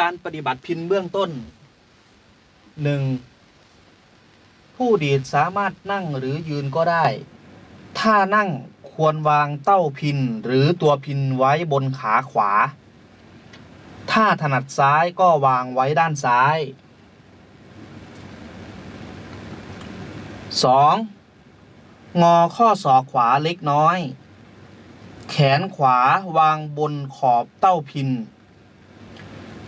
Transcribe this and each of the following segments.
การปฏิบัติพินเบื้องต้น 1. ผู้ดีดสามารถนั่งหรือยืนก็ได้ ถ้านั่งควรวางเต้าพินหรือตัวพินไว้บนขาขวา ถ้าถนัดซ้ายก็วางไว้ด้านซ้าย 2. งอข้อศอกขวาเล็กน้อย แขนขวาวางบนขอบเต้าพิน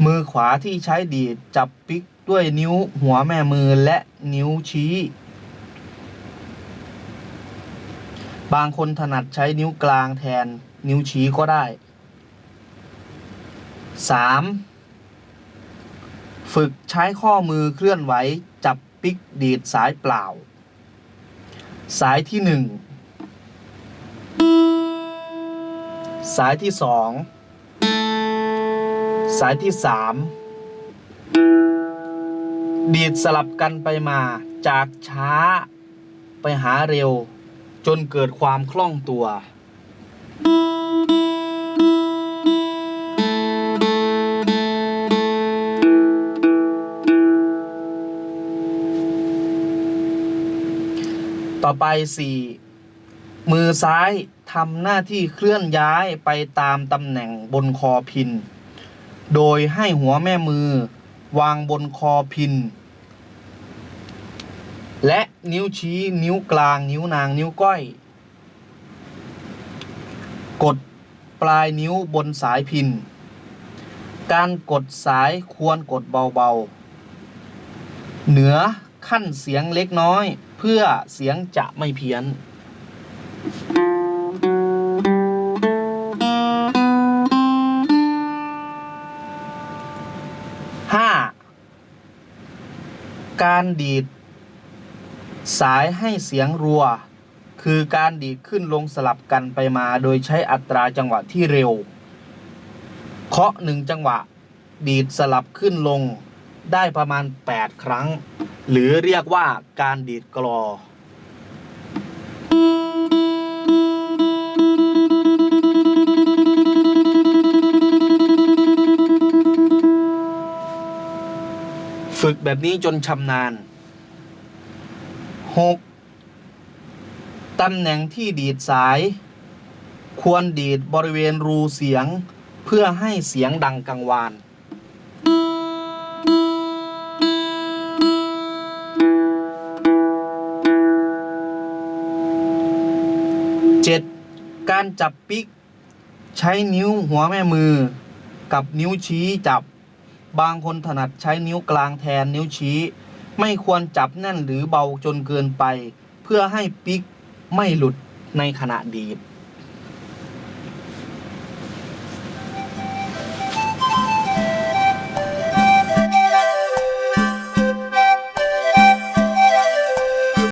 มือขวาที่ใช้ดีดจับปิกด้วยนิ้วหัวแม่มือและนิ้วชี้ บางคนถนัดใช้นิ้วกลางแทนนิ้วชี้ก็ได้ 3. ฝึกใช้ข้อมือเคลื่อนไหวจับปิกดีดสายเปล่า สายที่หนึ่งสายที่สอง สายที่สามดีดสลับกันไปมาจากช้าไปหาเร็ว จนเกิดความคล่องตัว ต่อไป 4. มือซ้ายทำหน้าที่เคลื่อนย้ายไปตามตำแหน่งบนคอพิน โดยให้หัวแม่มือวางบนคอพิน และนิ้วชี้นิ้วกลาง นิ้วนางนิ้วก้อย กดปลายนิ้วบนสายพิน การกดสายควรกดเบาๆ เหนือขั้นเสียงเล็กน้อย เพื่อเสียงจะไม่เพี้ยน การดีด สายให้เสียงรัว คือการดีดขึ้นลงสลับกันไปมา โดยใช้อัตราจังหวะที่เร็ว เคาะหนึ่งจังหวะ ดีดสลับขึ้นลงได้ประมาณ 8 ครั้ง หรือเรียกว่าการดีดกลอ ฝึกแบบนี้จนชำนาญ 6. ตำแหน่งที่ดีดสาย ควรดีดบริเวณรูเสียง เพื่อให้เสียงดังกังวาน 7. การจับปิก ใช้นิ้วหัวแม่มือ กับนิ้วชี้จับ บางคนถนัดใช้นิ้วกลางแทนนิ้วชี้ ไม่ควรจับแน่นหรือเบาจนเกินไป เพื่อให้ปิกไม่หลุดในขณะดีด